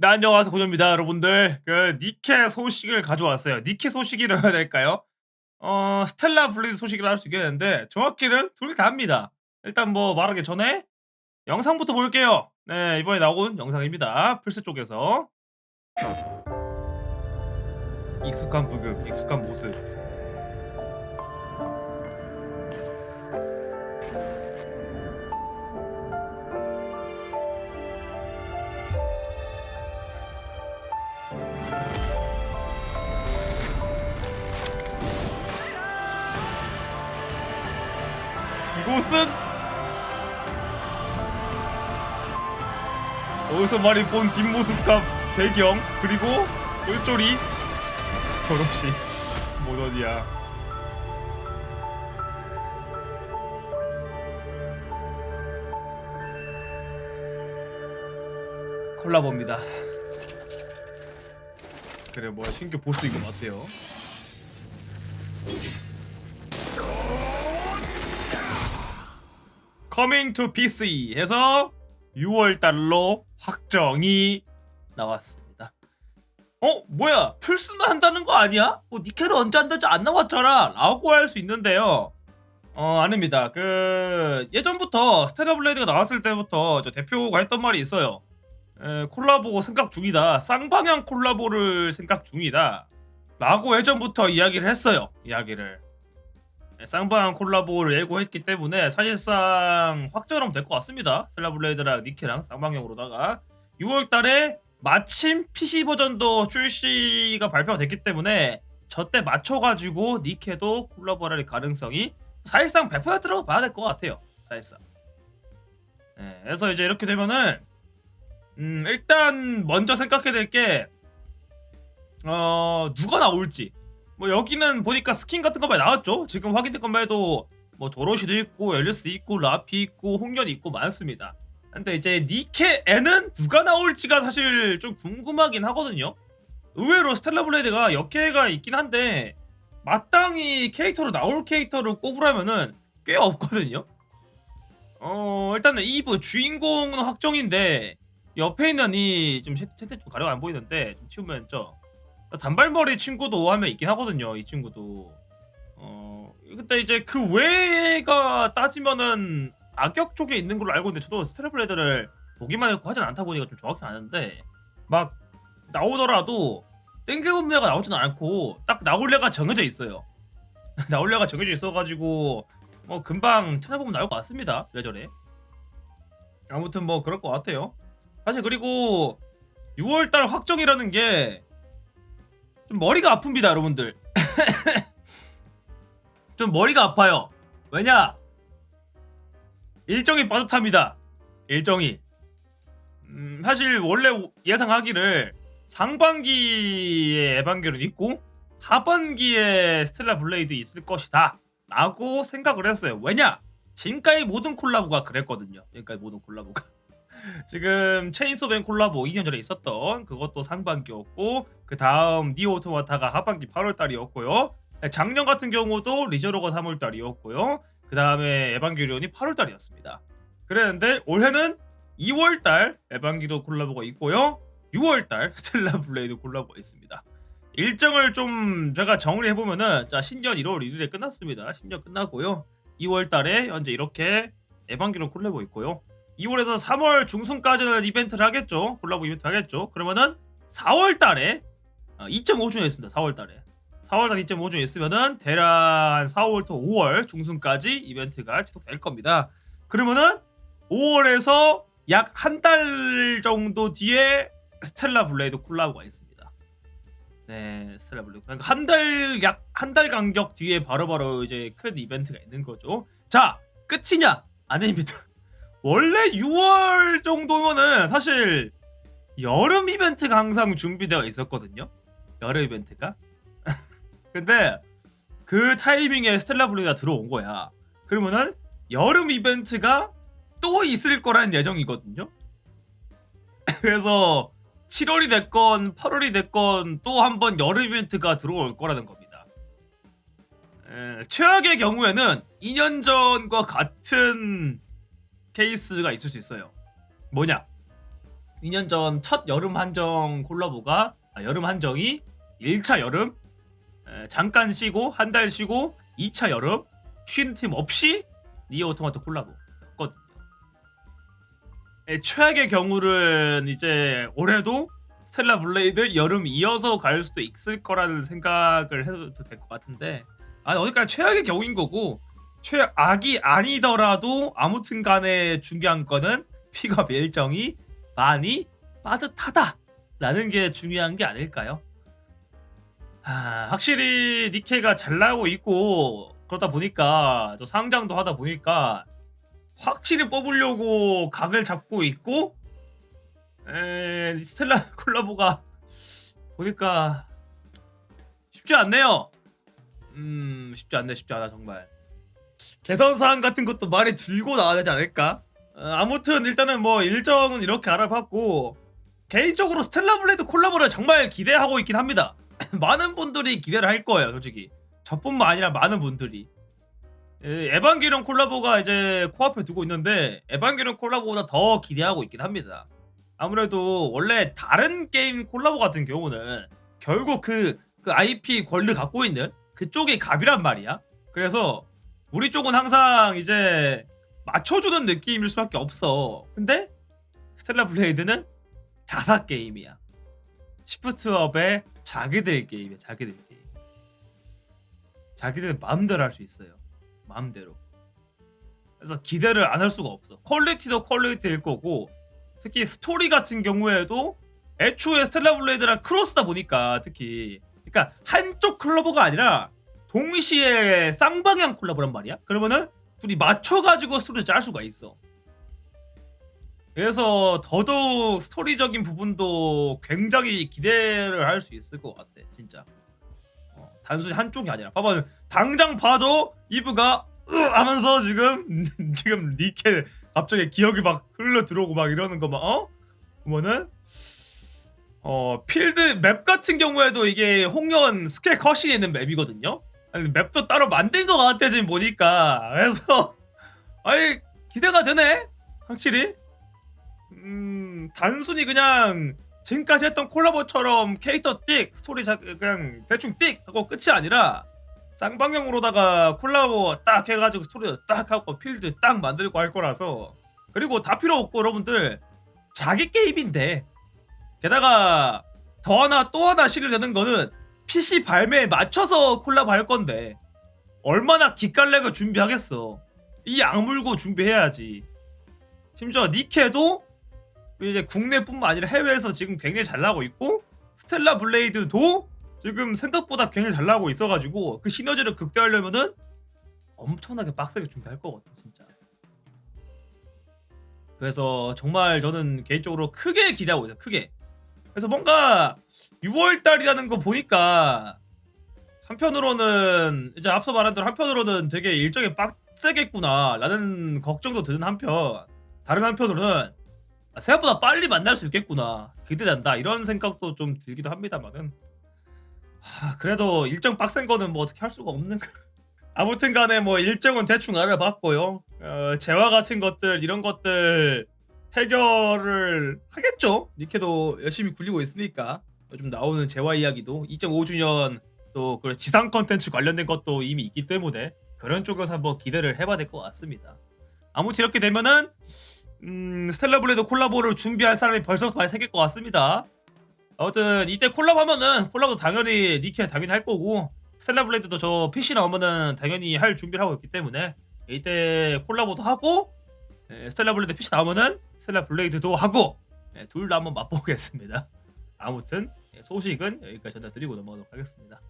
네, 안녕하세요 고조입니다 여러분들. 그 니케 소식을 가져왔어요. 니케 소식이라 해야 될까요? 어 스텔라 블레이드 소식이라 할 수 있겠는데 정확히는 둘 다입니다. 일단 뭐 말하기 전에 영상부터 볼게요. 네 이번에 나온 영상입니다. 플스 쪽에서. 익숙한 부금 익숙한 모습 이곳은? 어디서 많이 본 뒷모습과 배경 그리고 쫄쫄이 저렇지. 모던이야? 콜라보입니다. 그래 뭐야 신규 보스 이거 어때요? 커밍 투 PC 해서 6월 달로 확정이 나왔습니다. 어 뭐야 풀스는 한다는 거 아니야? 뭐 니케는 언제 한다지 안 나왔잖아 라고 할 수 있는데요. 어 아닙니다. 그 예전부터 스테라 블레이드가 나왔을 때부터 저 대표가 했던 말이 있어요. 에, 콜라보 생각 중이다. 쌍방향 콜라보를 생각 중이다. 라고 예전부터 이야기를 했어요. 이야기를. 네, 쌍방 콜라보를 예고했기 때문에 사실상 확정하면 될 것 같습니다. 셀라블레이드랑 니케랑 쌍방향으로다가 6월달에 마침 PC 버전도 출시가 발표가 됐기 때문에 저때 맞춰가지고 니케도 콜라보할 가능성이 사실상 100%라고 봐야 될 것 같아요. 사실상. 네, 그래서 이제 이렇게 되면은 음, 일단 먼저 생각해야 될 게 어, 누가 나올지 뭐 여기는 보니까 스킨 같은 거 많이 나왔죠. 지금 확인된 것만 해도 뭐 도로시도 있고 엘리스 있고 라피 있고 홍련이 있고 많습니다. 근데 이제 니케 에는 누가 나올지가 사실 좀 궁금하긴 하거든요. 의외로 스텔라 블레이드가 역해가 있긴 한데 마땅히 캐릭터로 나올 캐릭터를 꼽으라면은 꽤 없거든요. 어 일단은 이브 주인공은 확정인데 옆에 있는 이 좀 채팅 좀 가려가 안 보이는데 좀 치우면 저 단발머리 친구도 하면 있긴 하거든요. 이 친구도. 어 근데 이제 그 외가 따지면은 악역 쪽에 있는 걸로 알고 있는데 저도 스테레블레드를 보기만 했고 하진 않다 보니까 좀 정확히 아는데 막 나오더라도 땡겨없는 애가 나오지는 않고 딱 나올 애가 정해져 있어요. 나올 애가 정해져 있어가지고 뭐 금방 찾아보면 나올 것 같습니다. 이래저래. 아무튼 뭐 그럴 것 같아요. 사실 그리고 6월달 확정이라는 게 좀 머리가 아픕니다, 여러분들. 좀 머리가 아파요. 왜냐? 일정이 빠듯합니다. 일정이. 음, 사실 원래 우- 예상하기를 상반기에 에반게론 있고 하반기에 스텔라 블레이드 있을 것이다. 라고 생각을 했어요. 왜냐? 지금까지 모든 콜라보가 그랬거든요. 지금까지 모든 콜라보가. 지금 체인소벤 콜라보 2년 전에 있었던 그것도 상반기였고 그 다음 니오 오토마타가 하반기 8월 달이었고요. 작년 같은 경우도 리저로가 3월 달이었고요. 그 다음에 에반게리온이 8월 달이었습니다. 그랬는데 올해는 2월 달 에반게리온 콜라보가 있고요. 6월 달 스텔라 블레이드 콜라보가 있습니다. 일정을 좀 제가 정리해 보면은 자 신년 1월 1일에 끝났습니다. 신년 끝나고요. 2월 달에 현재 이렇게 에반게리온 콜라보 있고요. 2월에서 3월 중순까지는 이벤트를 하겠죠. 콜라보 이벤트 하겠죠. 그러면은 4월 달에 2.5주년 있습니다. 4월 달에. 4월 달 2.5주년 있으면은 대략 한 4월부터 5월 중순까지 이벤트가 지속될 겁니다. 그러면은 5월에서 약 한 달 정도 뒤에 스텔라 블레이드 콜라보가 있습니다. 네, 스텔라 블레이드. 그러니까 한 달 약 한 달 간격 뒤에 바로바로 이제 큰 이벤트가 있는 거죠. 자, 끝이냐? 아닙니다. 원래 6월 정도면은 사실 여름 이벤트가 항상 준비되어 있었거든요. 여름 이벤트가. 근데 그 타이밍에 스텔라 블루가 들어온 거야. 그러면은 여름 이벤트가 또 있을 거라는 예정이거든요. 그래서 7월이 됐건 8월이 됐건 또 한 번 여름 이벤트가 들어올 거라는 겁니다. 에, 최악의 경우에는 2년 전과 같은 케이스가 있을 수 있어요. 뭐냐? 2년 전 첫 여름 한정 콜라보가 아, 여름 한정이 1차 여름 에, 잠깐 쉬고 한 달 쉬고 2차 여름 쉬는 팀 없이 니어 오토마토 콜라보였거든요. 에, 최악의 경우는 이제 올해도 스텔라 블레이드 여름 이어서 갈 수도 있을 거라는 생각을 해도 될 것 같은데 아 어디까지 최악의 경우인 거고 최악이 아니더라도 아무튼 간에 중요한 거는 픽업 일정이 많이 빠듯하다라는 게 중요한 게 아닐까요? 아, 확실히 니케가 잘 나오고 있고 그러다 보니까 또 상장도 하다 보니까 확실히 뽑으려고 각을 잡고 있고 에, 스텔라 콜라보가 보니까 쉽지 않네요. 음 쉽지 않네 쉽지 않아 정말. 개선 사항 같은 것도 많이 들고 나와야 되지 않을까? 어, 아무튼 일단은 뭐 일정은 이렇게 알아봤고 개인적으로 스텔라 블레이드 콜라보를 정말 기대하고 있긴 합니다. 많은 분들이 기대를 할 거예요, 솔직히. 저뿐만 아니라 많은 분들이. 에, 에반게리온 콜라보가 이제 코앞에 두고 있는데 에반게리온 콜라보보다 더 기대하고 있긴 합니다. 아무래도 원래 다른 게임 콜라보 같은 경우는 결국 그, 그 IP 권리를 갖고 있는 그쪽이 갑이란 말이야. 그래서 우리 쪽은 항상 이제 맞춰주는 느낌일 수밖에 없어. 근데 스텔라 블레이드는 자사 게임이야. 시프트업의 자기들 게임이야. 자기들 게임. 자기들 마음대로 할 수 있어요. 마음대로. 그래서 기대를 안 할 수가 없어. 퀄리티도 퀄리티일 거고 특히 스토리 같은 경우에도 애초에 스텔라 블레이드랑 크로스다 보니까 특히 그러니까 한쪽 클로버가 아니라 동시에 쌍방향 콜라보란 말이야. 그러면은 둘이 맞춰가지고 스토리를 짤 수가 있어. 그래서 더더욱 스토리적인 부분도 굉장히 기대를 할 수 있을 것 같아, 진짜. 어, 단순히 한쪽이 아니라. 봐봐, 당장 봐도 이브가 으 하면서 지금 지금 니케 갑자기 기억이 막 흘러 들어오고 막 이러는 거 막 어? 그러면은 어 필드 맵 같은 경우에도 이게 홍연 스케일 컷이 있는 맵이거든요. 아니, 맵도 따로 만든 것 같아 지금 보니까. 그래서 아이 기대가 되네 확실히. 음 단순히 그냥 지금까지 했던 콜라보처럼 캐릭터 띡 스토리 자, 그냥 대충 띡 하고 끝이 아니라 쌍방향으로다가 콜라보 딱 해가지고 스토리 딱 하고 필드 딱 만들고 할 거라서. 그리고 다 필요 없고 여러분들. 자기 게임인데 게다가 더 하나 또 하나 시를 되는 거는 PC 발매에 맞춰서 콜라보 할 건데 얼마나 기깔렉을 준비하겠어. 이 악물고 준비해야지. 심지어 니케도 이제 국내뿐만 아니라 해외에서 지금 굉장히 잘 나가고 있고 스텔라 블레이드도 지금 생각보다 굉장히 잘 나가고 있어가지고 그 시너지를 극대화하려면은 엄청나게 빡세게 준비할 거거든 진짜. 그래서 정말 저는 개인적으로 크게 기대하고 있어요 크게 그래서 뭔가 6월 달이라는 거 보니까 한편으로는 이제 앞서 말한 대로 한편으로는 되게 일정이 빡세겠구나 라는 걱정도 드는 한편 다른 한편으로는 아, 생각보다 빨리 만날 수 있겠구나 기대된다 이런 생각도 좀 들기도 합니다만은. 하, 그래도 일정 빡센 거는 뭐 어떻게 할 수가 없는 거. 아무튼 간에 뭐 일정은 대충 알아봤고요. 어, 재화 같은 것들 이런 것들 해결을 하겠죠 니케도 열심히 굴리고 있으니까 요즘 나오는 재화 이야기도 2.5주년 또 그 지상 컨텐츠 관련된 것도 이미 있기 때문에 그런 쪽에서 한번 기대를 해봐야 될 것 같습니다 아무튼 이렇게 되면은 음, 스텔라 블레드 콜라보를 준비할 사람이 벌써부터 많이 생길 것 같습니다. 아무튼 이때 콜라보 하면은 콜라보 당연히 니케 당연히 할 거고 스텔라 블레드도 저 PC 나오면은 당연히 할 준비를 하고 있기 때문에 이때 콜라보도 하고 에, 스텔라 블레드 PC 나오면은 스텔라 블레이드도 하고 예, 둘다 한번 맛보겠습니다. 아무튼 예, 소식은 여기까지 전해드리고 넘어가도록 하겠습니다.